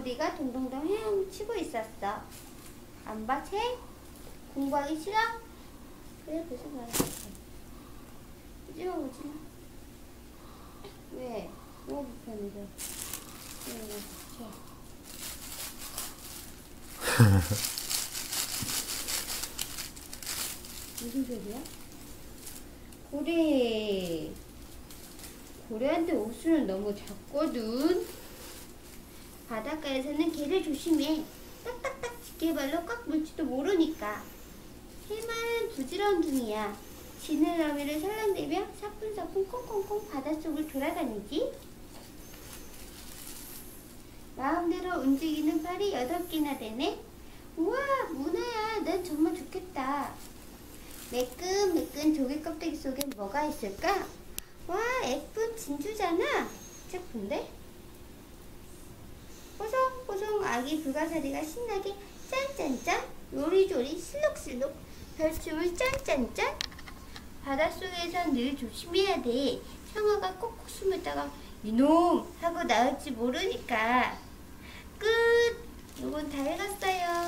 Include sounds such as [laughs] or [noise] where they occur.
우리가 동동동 헤엄치고 있었어. 안 봐, 책? 공부하기 싫어? 그래, 보지 마라. 보지 마. 왜? 뭐가 불편해서? [laughs] 무슨 소리야? 고래. 고래한테 옥수는 너무 작거든. 바닷가에서는 개를 조심해. 딱딱딱 지게발로 꽉 물지도 모르니까. 해마는 부지런 중이야. 지느러미를 설렁대며 사뿐사뿐 콩콩콩 바닷속을 돌아다니지. 마음대로 움직이는 팔이 여덟 개나 되네. 우와, 문어야. 난 정말 좋겠다. 매끈매끈 조개 껍데기 속엔 뭐가 있을까? 와, 예쁜 진주잖아. 예쁜데? 아기 불가사리가 신나게 짠짠짠 요리조리 슬룩슬룩 별춤을 짠짠짠 바닷속에선 늘 조심해야 돼. 형아가 꼭꼭 숨었다가 이놈 하고 나올지 모르니까 끝. 요건 다 읽었어요.